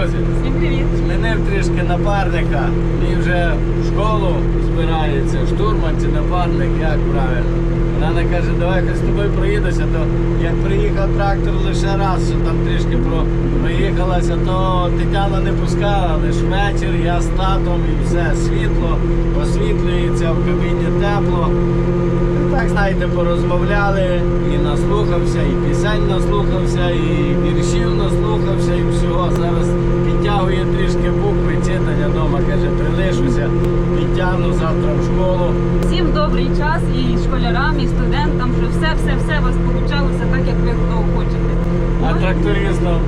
друзі, Всім привіт! змінив трішки напарника і вже в школу збирається. Штурман чи напарник, як правильно. Вона не каже, давай хай з тобою проїдуся, то як приїхав трактор лише раз, що там трішки про, проїхалася, то Тетяна не пускала, лише вечір, я з татом і все, світло, освітлюється, в кабіні тепло. Так, знаєте, порозмовляли і наслухався, і пісень наслухався, і віршів наслухався, і всього. Зараз підтягує трішки букви, читання вдома, каже, прилишуся, підтягну завтра в школу. Всім добрий час і школярам, і студентам, що все-все-все у вас получалося так, як ви того хочете. А трактористом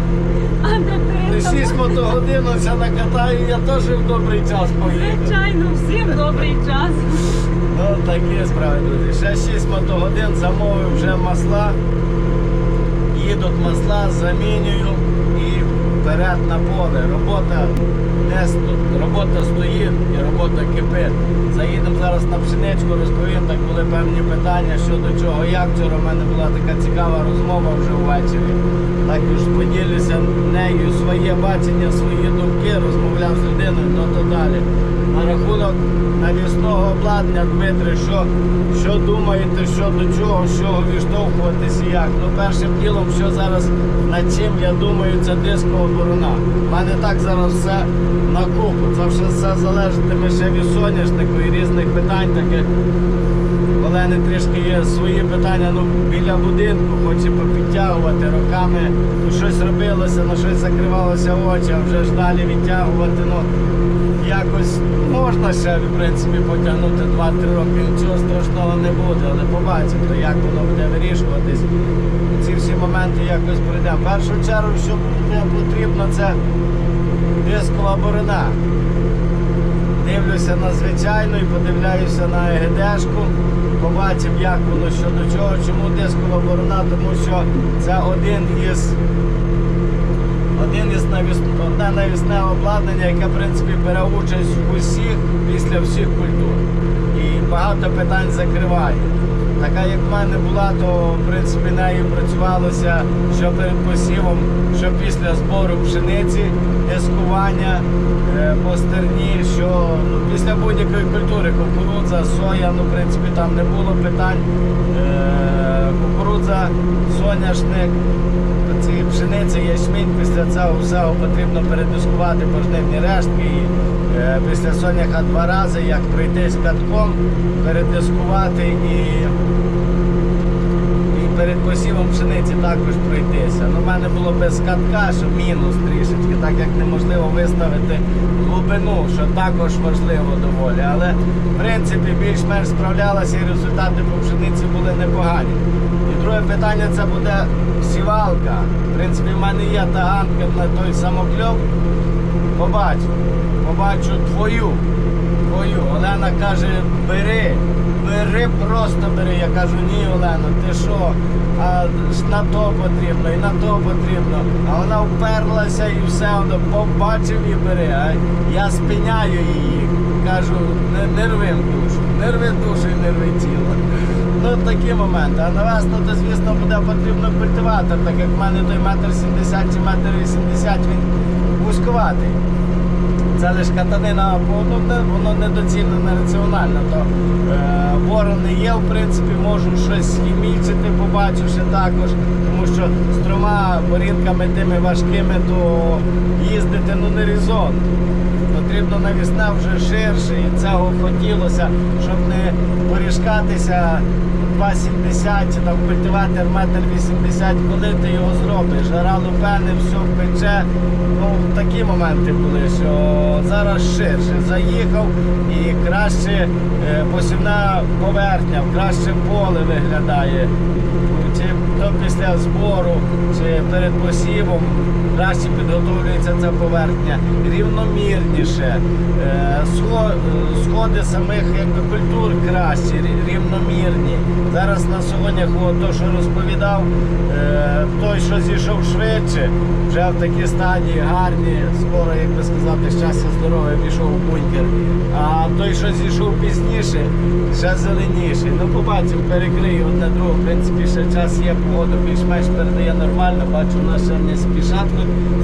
А трактористам, 6 мотогодин ся накатаю, я теж в добрий час поїду. звичайно, всім добрий час. Ну, такі справи, друзі. Ще 6 мотогодин замовив вже масла. Їдуть масла, замінюю вперед на поле. Робота не сто- робота стоїть і робота кипить. Заїдемо зараз на пшеничку, розповім, так були певні питання щодо чого, як вчора в мене була така цікава розмова вже ввечері. Також поділюся нею своє бачення, свої думки, розмовляв з людиною, то то далі. На рахунок навісного обладнання, Дмитре, що, що думаєте, що до чого, чого відштовхуватися як? Ну, першим ділом, що зараз над чим я думаю, це дискова борона. У мене так зараз все на купу. Це вже все залежатиме ще від соняшнику і різних питань таких. Олени трішки є свої питання ну, біля будинку, хоче попідтягувати роками. Ну, щось робилося, на щось закривалося очі, а вже ж далі відтягувати. Ну, якось можна ще в принципі потягнути 2-3 роки. Нічого страшного не буде, але побачимо, як воно буде вирішуватись. Ці всі моменти якось пройдемо. В першу чергу, що буде потрібно, це дискова борона. Дивлюся на звичайну і подивляюся на ЕГДшку. Побачив, як воно що до чого. Чому дискова борона? Тому що це один із. Одне навісне обладнання, яке в принципі бере участь в усіх після всіх культур. І багато питань закриває. Така як в мене була, то в принципі нею працювалося що перед посівом, що після збору пшениці, дискування е, по стерні, що ну, після будь-якої культури, кукурудза, соя, ну в принципі там не було питань. Е, кукурудза, соняшник, ці пшениці, ячмінь, після цього всього потрібно передискувати пожнивні рештки. І, е, після соняха два рази, як пройтись катком, передискувати і, і перед посівом пшениці також пройтися. Ну, в мене було без катка, що мінус трішечки, так як неможливо виставити глибину, що також важливо доволі. Але в принципі більш-менш справлялася і результати по пшениці були непогані. Друге питання це буде сівалка. В принципі, в мене є таганка на той самокльоп. Побачу. Побачу твою. Твою. Олена каже, бери. Бери, просто бери. Я кажу, ні, Олено, ти що? А на то потрібно, і на то потрібно. А вона вперлася і все, вона побачив і бери. А я спиняю її. Кажу, не, не рви душу, не рви душу і не рви тіло. Ну такі моменти. А навесну, то звісно буде потрібно культиватор, так як в мене той метр сімдесят чи метр вісімдесят, він вузьковатий. Це лише катанина, бо ну, воно недоцільно, нераціонально. То е, ворони є, в принципі, можу щось хімічити, побачивши також, тому що з трьома борінками тими важкими, то їздити ну не резон. Потрібно навісне вже ширше, і цього хотілося, щоб не порішкатися 2,70 чи там культиватор метр 80, коли ти його зробиш. Жара лупени, все пече. Ну, такі моменти були, що зараз ширше заїхав і краще е, посівна поверхня, краще поле виглядає. То після збору, чи перед посівом краще підготовлюється ця поверхня, рівномірніше. Е, схо- Сходи самих культур кращі, рі- рівномірні. Зараз на сьогодні, то, що розповідав, е, той, що зійшов швидше, вже в такій стадії гарні, скоро, як би сказати, з часі тримався здоровий, пішов в бункер. А той, що зійшов пізніше, ще зеленіший. Ну, побачимо, перекрию одне друге. В принципі, ще час є, погода більш-менш передає нормально. Бачу, у нас ще не спішать.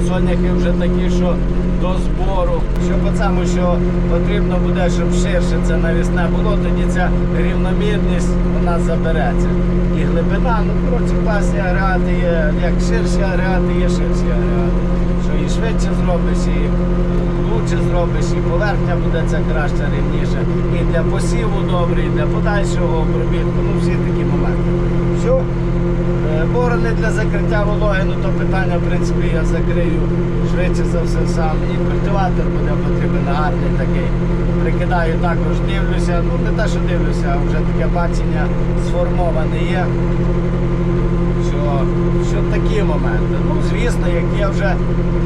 Соняхи вже такі, що до збору. Що по цьому, що потрібно буде, щоб ширше це навісне було, тоді ця рівномірність у нас забереться. І глибина, ну коротше, класні агрегати є, як ширші агрегати, є ширші агрегати. Що і швидше зробиш, і лучше зробиш, і поверхня буде це краще, рівніше. І для посіву добре, і для подальшого обробітку. Ну всі такі моменти. Все. Е, Борони для закриття вологи, ну то питання, в принципі, я закрию швидше за все сам. І культиватор буде потрібен гарний такий. Прикидаю також, дивлюся, ну не те, що дивлюся, а вже таке бачення сформоване є. Що, що такі моменти. Ну, звісно, як є вже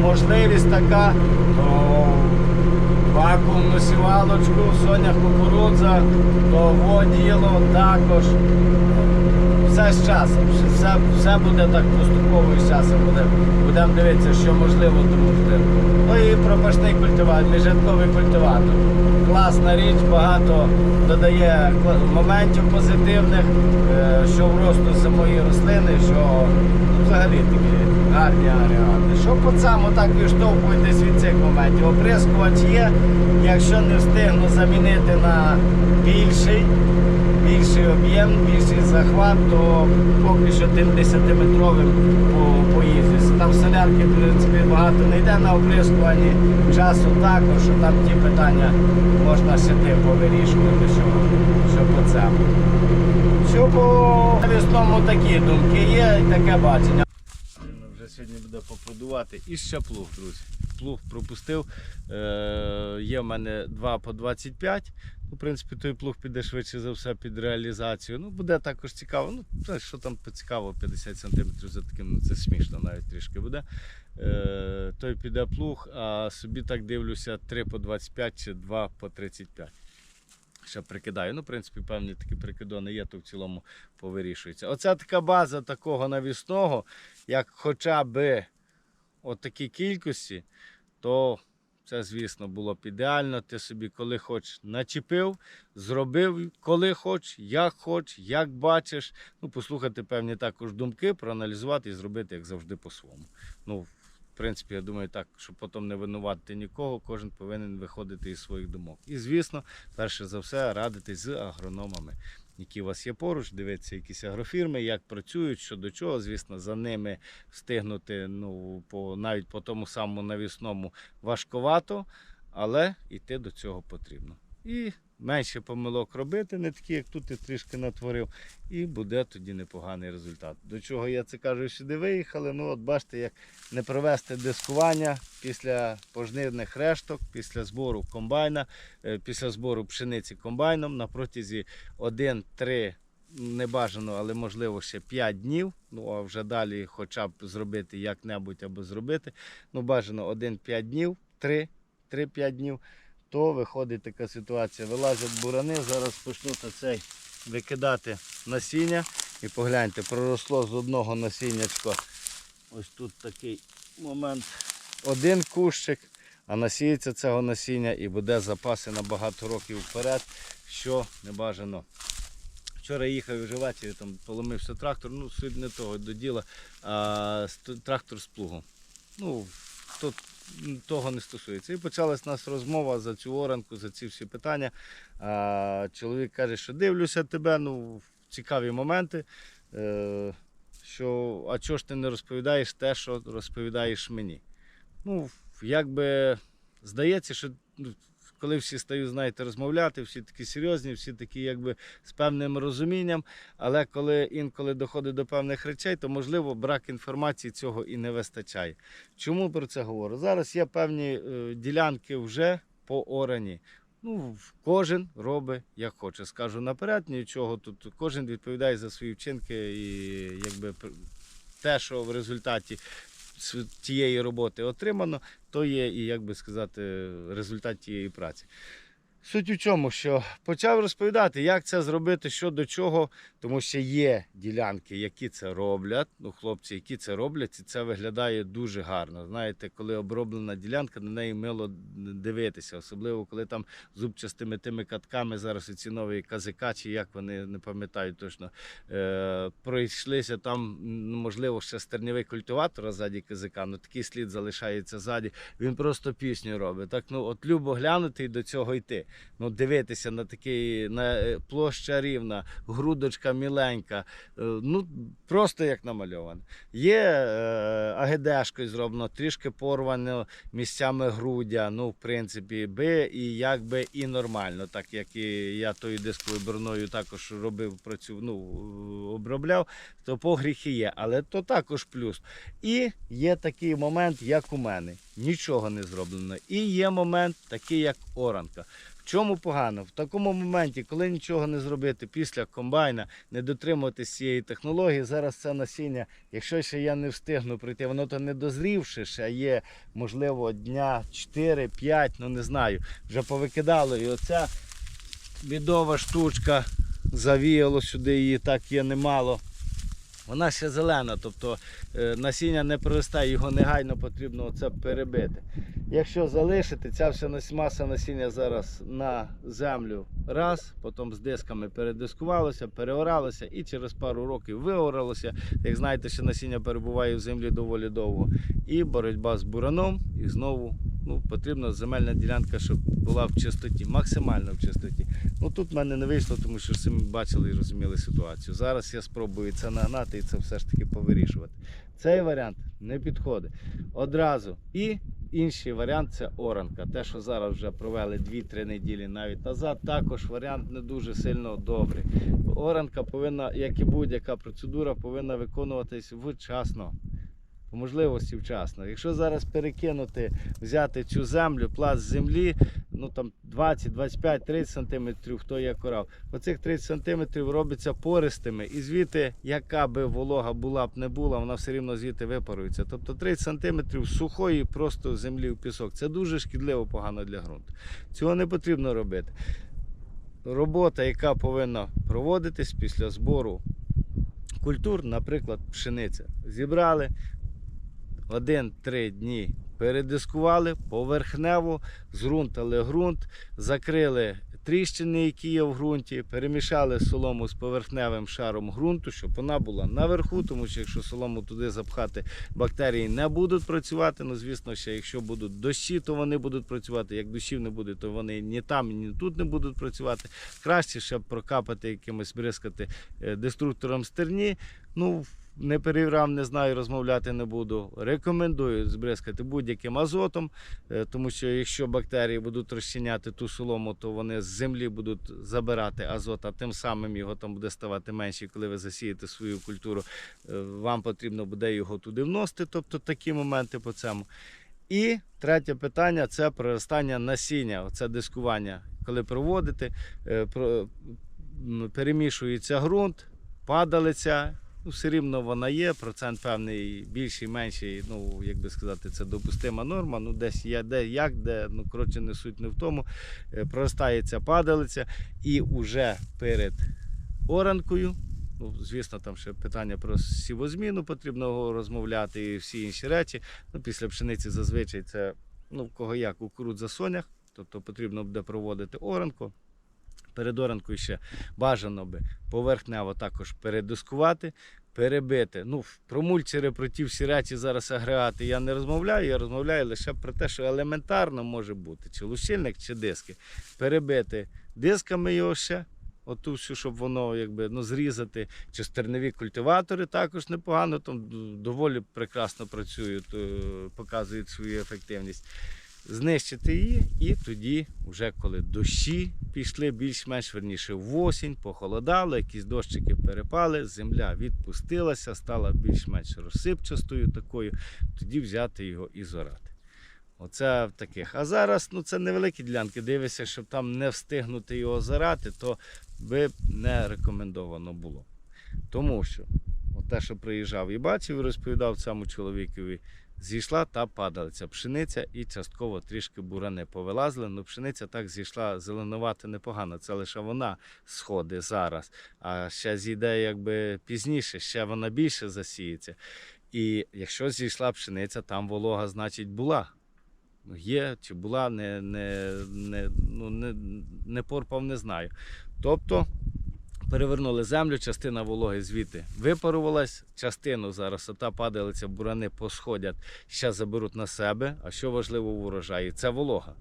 можливість така, то вакуумну сівалочку, соня кукурудза, то во діло також все з часом, все, все буде так поступово і з часом буде. Будемо дивитися, що можливо, то. Ну і пропашний культиватор, міжрядковий культиватор. Класна річ, багато додає моментів позитивних, е, що в росту самої рослини, що ну, взагалі такі гарні агрегати. Що по цьому так відштовхуєтесь від цих моментів? Оприскувач є, якщо не встигну замінити на більший більший об'єм, більший захват, то поки що тим 10-метровим по, поїздюся. Там солярки, в принципі, багато не йде на оприскуванні. Часу також, що там ті питання можна сюди повирішувати, що, що по цьому. Що по навісному такі думки є і таке бачення. Вже сьогодні буде попродувати і ще плуг, друзі. Плуг пропустив. Е, є в мене 2 по 25. В принципі, той плуг піде швидше за все під реалізацію. Ну, буде також цікаво. Ну, що там цікаво, 50 см за таким, ну це смішно навіть трішки буде. Е, той піде плуг, а собі так дивлюся 3 по 25 чи 2 по 35. Ще прикидаю. Ну, в принципі, певні такі прикидони є, то в цілому повирішується. Оця така база такого навісного, як хоча б от такі кількості, то це, звісно, було б ідеально. Ти собі, коли хоч начепив, зробив, коли хоч, як хоч, як бачиш. Ну, послухати певні також думки, проаналізувати і зробити, як завжди, по-своєму. Ну, в принципі, я думаю, так, щоб потім не винувати нікого, кожен повинен виходити із своїх думок. І, звісно, перше за все, радитись з агрономами, які у вас є поруч, дивитися якісь агрофірми, як працюють, що до чого. Звісно, за ними встигнути ну, по, навіть по тому самому навісному важковато, але йти до цього потрібно. І менше помилок робити, не такі, як тут ти трішки натворив, і буде тоді непоганий результат. До чого я це кажу, сюди виїхали. Ну, от бачите, як не провести дискування після пожнивних решток, після збору комбайна, е, після збору пшениці комбайном на протязі 1-3 не бажано, але можливо ще 5 днів. Ну а вже далі хоча б зробити як-небудь або зробити. Ну, бажано 1-5 днів, 3, 3-5 днів. То виходить така ситуація. Вилазять бурани, зараз почнуть цей викидати насіння. І погляньте, проросло з одного насіннячка. Ось тут такий момент. Один кущик, а насіється цього насіння і буде запаси на багато років вперед, що не бажано. Вчора їхав вже ввечері там поломився трактор, ну суть не того до діла, а трактор з плугом. Ну, тут того не стосується. І почалась нас розмова за цю оранку, за ці всі питання. Чоловік каже, що дивлюся тебе, ну, цікаві моменти. Е, що, а чого ж ти не розповідаєш те, що розповідаєш мені? Ну, якби здається, що ну, коли всі стають, знаєте, розмовляти, всі такі серйозні, всі такі якби з певним розумінням. Але коли інколи доходить до певних речей, то можливо брак інформації цього і не вистачає. Чому про це говорю? Зараз є певні е, ділянки вже по орані. Ну, кожен робить як хоче. Скажу наперед, нічого тут. Кожен відповідає за свої вчинки і якби те, що в результаті тієї роботи отримано, то є і, як би сказати, результат тієї праці. Суть у чому, що почав розповідати, як це зробити, що до чого, тому що є ділянки, які це роблять. Ну, хлопці, які це роблять, і це виглядає дуже гарно. Знаєте, коли оброблена ділянка, на неї мило дивитися, особливо коли там зубчастими тими катками зараз ці нові казика, чи як вони не пам'ятаю точно, е, пройшлися там, ну, можливо, ще стернєвий культиватор ззаді казика, ну такий слід залишається ззаді. Він просто пісню робить. Так, ну от любо глянути і до цього йти. Ну, дивитися на такий на е, площа рівна, грудочка міленька. е, Ну просто як намальовано. Є е, агедешкою зроблено, трішки порвано місцями грудя. Ну, в принципі, би і якби і нормально, так як і я тою дисковою броною також робив працю, ну, обробляв, то погріхи є, але то також плюс. І є такий момент, як у мене. Нічого не зроблено. І є момент такий, як оранка. В чому погано? В такому моменті, коли нічого не зробити після комбайна, не дотримуватись цієї технології, зараз це насіння, якщо ще я не встигну прийти, воно то не дозрівши, ще є, можливо, дня 4-5, ну не знаю, вже повикидало. І оця бідова штучка завіяло сюди, її так є немало. Вона ще зелена, тобто е, насіння не проростає, його негайно потрібно оце перебити. Якщо залишити, ця вся маса насіння зараз на землю раз, потім з дисками передискувалося, переоралося і через пару років виоралося. Як знаєте, що насіння перебуває в землі доволі довго. І боротьба з бураном, і знову ну, потрібна земельна ділянка, щоб була в чистоті, максимально в чистоті. Ну тут в мене не вийшло, тому що самі бачили і розуміли ситуацію. Зараз я спробую це нагнати і це все ж таки повирішувати. Цей варіант не підходить. Одразу. І інший варіант це оранка. Те, що зараз вже провели 2-3 неділі навіть назад, також варіант не дуже сильно добрий. Оранка повинна, як і будь-яка процедура, повинна виконуватись вчасно. Можливості вчасно. Якщо зараз перекинути, взяти цю землю, пласт землі, ну там 20, 25, 30 сантиметрів, хто як орав. Оцих 30 сантиметрів робиться пористими, і звідти, яка би волога була б не була, вона все рівно звідти випарується. Тобто 30 сантиметрів сухої просто землі в пісок. Це дуже шкідливо погано для ґрунту. Цього не потрібно робити. Робота, яка повинна проводитись після збору культур, наприклад, пшениця. Зібрали один-три дні передискували, поверхнево, зґрунтали ґрунт, закрили тріщини, які є в ґрунті, перемішали солому з поверхневим шаром ґрунту, щоб вона була наверху, тому що якщо солому туди запхати, бактерії не будуть працювати. Ну, звісно, ще якщо будуть дощі, то вони будуть працювати. Як дощів не буде, то вони ні там, ні тут не будуть працювати. Краще, щоб прокапати якимось бризкати е, деструктором стерні. Ну, не перевіряв, не знаю, розмовляти не буду. Рекомендую збризкати будь-яким азотом, е, тому що якщо бактерії будуть розчиняти ту солому, то вони з землі будуть забирати азот, а тим самим його там буде ставати менше, коли ви засієте свою культуру. е, Вам потрібно буде його туди вносити, тобто такі моменти по цьому. І третє питання це проростання насіння, це дискування. Коли проводите, е, перемішується ґрунт, падалиця, ну, все рівно вона є, процент певний більший, менший, ну, як би сказати, це допустима норма, ну десь є, де, як, де, ну, коротше, не суть не в тому. Е, Проростається падалиця і вже перед оранкою, ну, звісно, там ще питання про сівозміну потрібно розмовляти і всі інші речі. Ну, після пшениці зазвичай це, ну, в кого як, кукурудза сонях, тобто потрібно буде проводити оранку. Перед оранкою ще бажано би поверхнево також передискувати, перебити. Ну, про мульчери, про ті всі речі зараз агрегати я не розмовляю, я розмовляю лише про те, що елементарно може бути, чи лущильник, чи диски. Перебити дисками його ще. Оту всю, щоб воно якби ну, зрізати, чи стерневі культиватори також непогано, там доволі прекрасно працюють, е, показують свою ефективність знищити її, і тоді, вже коли дощі пішли більш-менш верніше в осінь, похолодало, якісь дощики перепали, земля відпустилася, стала більш-менш розсипчастою такою, тоді взяти його і зорати. Оце в таких. А зараз ну, це невеликі ділянки. Дивишся, щоб там не встигнути його зарати, то би не рекомендовано було. Тому що те, що приїжджав і бачив, і розповідав цьому чоловікові, зійшла та падалиця. Пшениця і частково трішки бурани повилазили. Ну, пшениця так зійшла зеленувати непогано. Це лише вона сходить зараз. А ще зійде якби пізніше, ще вона більше засіється. І якщо зійшла пшениця, там волога, значить, була. Ну, Є чи була, не, не, не, ну, не, не порпав, не знаю. Тобто перевернули землю, частина вологи звідти випарувалась, частину зараз ота падалиця, бурани посходять, ще заберуть на себе. А що важливо в урожаї? Це волога.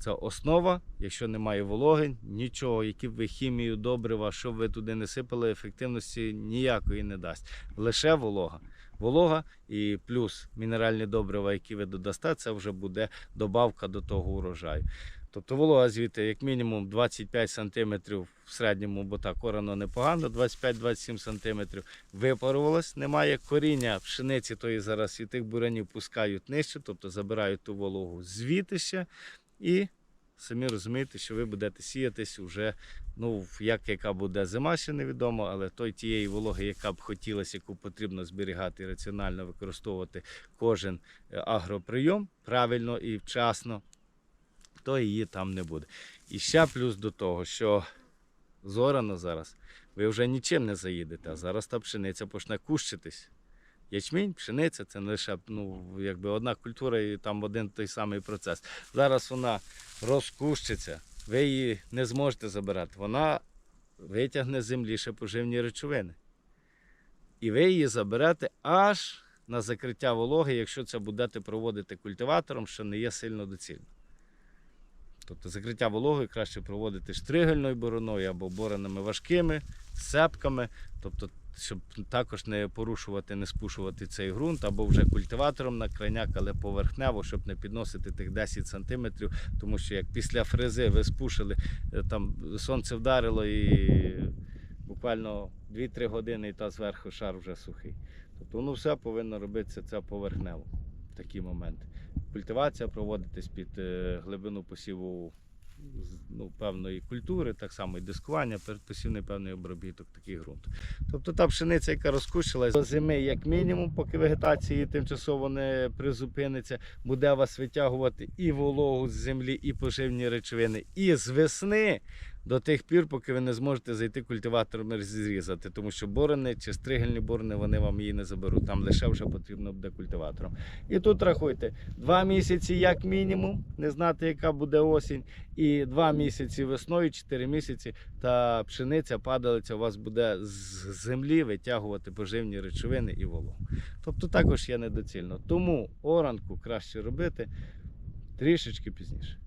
Це основа. Якщо немає вологи, нічого, які б ви хімію, добрива, що б ви туди не сипали, ефективності ніякої не дасть. Лише волога. Волога і плюс мінеральні добрива, які ви додасте, це вже буде добавка до того урожаю. Тобто волога звідти як мінімум 25 см в середньому, бо так корено непогано, 25-27 см випарувалось, немає коріння пшениці, тої зараз і тих буранів пускають нижче, тобто забирають ту вологу звідти ще. І самі розумієте, що ви будете сіятись вже, ну, як яка буде зима, ще невідомо, але той тієї вологи, яка б хотілося, яку потрібно зберігати і раціонально використовувати кожен е, агроприйом правильно і вчасно, то її там не буде. І ще плюс до того, що зорано зараз, ви вже нічим не заїдете, а зараз та пшениця почне кущитись. Ячмінь, пшениця це не лише ну, якби одна культура і там один той самий процес. Зараз вона розкущиться, ви її не зможете забирати. Вона витягне з землі ще поживні речовини. І ви її заберете аж на закриття вологи, якщо це будете проводити культиватором, що не є сильно доцільно. Тобто закриття вологи краще проводити штригельною бороною або боронами важкими, сепками, тобто, щоб також не порушувати, не спушувати цей ґрунт, або вже культиватором на крайняк, але поверхнево, щоб не підносити тих 10 см, тому що як після фрези ви спушили, е, там сонце вдарило і буквально 2-3 години і та зверху шар вже сухий. Тобто воно все повинно робитися це поверхнево такі моменти. Культивація проводитись під е, глибину посіву ну, певної культури, так само і дискування, передпосівний певний обробіток таких ґрунту. Тобто та пшениця, яка розкущилась до зими, як мінімум, поки вегетації тимчасово не призупиниться, буде вас витягувати і вологу з землі, і поживні речовини, і з весни до тих пір, поки ви не зможете зайти культиватором і зрізати, тому що борони чи стригельні борони вони вам її не заберуть. Там лише вже потрібно буде культиватором. І тут рахуйте, два місяці як мінімум, не знати, яка буде осінь, і два місяці весною, чотири місяці, та пшениця, падалиця у вас буде з землі витягувати поживні речовини і вологу. Тобто також є недоцільно. Тому оранку краще робити трішечки пізніше.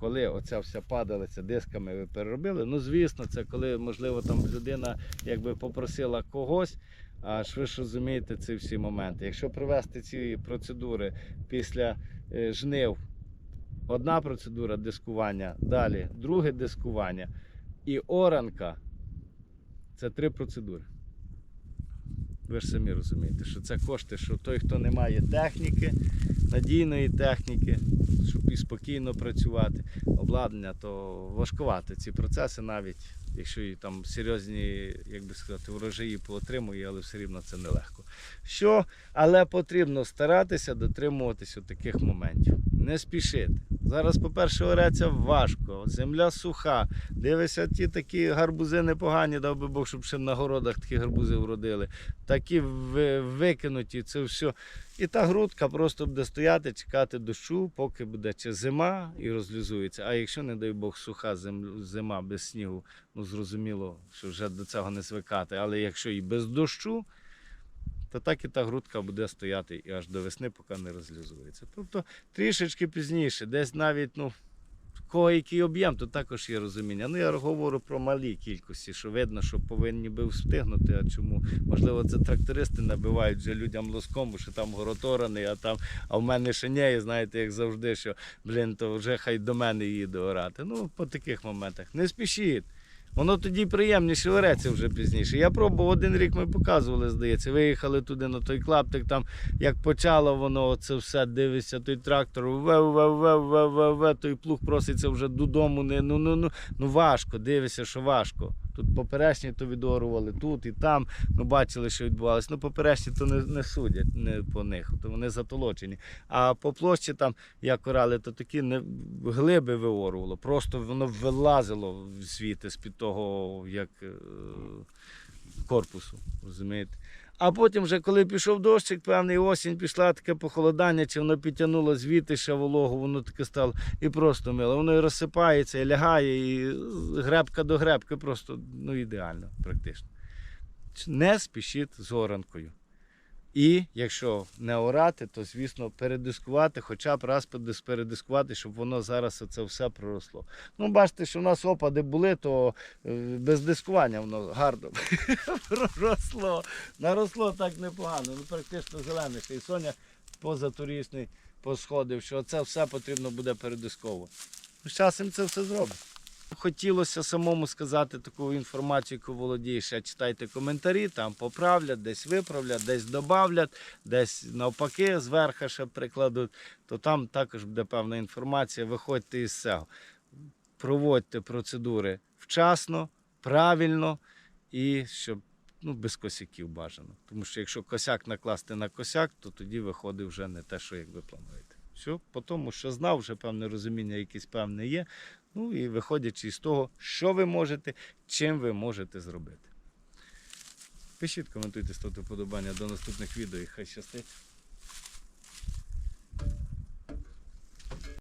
Коли оця вся падалиця дисками ви переробили, ну звісно, це коли, можливо, там людина якби попросила когось, а ви ж розумієте ці всі моменти. Якщо провести ці процедури після е, жнив, одна процедура дискування, далі друге дискування і оранка це три процедури. Ви ж самі розумієте, що це кошти, що той, хто не має техніки, надійної техніки, щоб і спокійно працювати, обладнання, то важкувати ці процеси навіть, якщо і там серйозні, як би сказати, врожаї поотримує, але все рівно це нелегко. Що, але потрібно старатися дотримуватися таких моментів. Не спішити. Зараз, по-перше, ореться важко, земля суха. Дивися, ті такі гарбузи непогані, дав би Бог, щоб ще на городах такі гарбузи вродили. Такі викинуті, це все. І та грудка просто буде стояти, чекати дощу, поки буде чи зима і розлюзується. А якщо, не дай Бог, суха зима без снігу, ну зрозуміло, що вже до цього не звикати. Але якщо і без дощу, то так і та грудка буде стояти і аж до весни, поки не розлюзується. Тобто трішечки пізніше, десь навіть, ну. Який об'єм, то також є розуміння. Ну я говорю про малі кількості, що видно, що повинні би встигнути. А чому? Можливо, це трактористи набивають вже людям лоском, що там горотораний, а там, а в мене ще не, і знаєте, як завжди, що блін, то вже хай до мене їде орати. Ну, по таких моментах. Не спішіть. Воно тоді приємніше вереться вже пізніше. Я пробував один рік, ми показували, здається. Виїхали туди на той клаптик, там як почало воно це все, дивишся, той трактор, ве, ве, ве, ве, ве, ве, той плуг проситься вже додому. Не, ну, ну, ну, ну важко, дивишся, що важко. Тут поперечні то відорували, тут і там. Ми бачили, що відбувалося. Ну, поперечні то не, не судять не по них, то вони затолочені. А по площі там, як орали, то такі не, глиби виорувало. Просто воно вилазило звідти з-під того, як е, корпусу. Розумієте? А потім, вже коли пішов дощик, певний осінь пішла таке похолодання, чи воно підтягнуло звідти ще вологу, воно таке стало і просто мило. Воно і розсипається, і лягає, і гребка до гребки, просто ну, ідеально, практично. Не спішіть з оранкою. І якщо не орати, то звісно передискувати, хоча б раз передискувати, щоб воно зараз це все проросло. Ну, бачите, що в нас опади були, то е, без дискування воно гарно проросло. Наросло так непогано, ну практично зелене. Й Соня позаторічний посходив, що це все потрібно буде передисковувати. Ну, З часом це все зробить. Хотілося самому сказати таку інформацію, яку володієш. Читайте коментарі, там поправлять, десь виправлять, десь додавлять, десь навпаки зверху ще прикладуть, то там також буде певна інформація. Виходьте із цього. Проводьте процедури вчасно, правильно і щоб ну, без косяків бажано. Тому що якщо косяк накласти на косяк, то тоді виходить вже не те, що як ви плануєте. Все, по тому, що знав, вже певне розуміння якесь певне є. Ну і виходячи з того, що ви можете, чим ви можете зробити. Пишіть, коментуйте, ставте вподобання до наступних відео і хай щастить.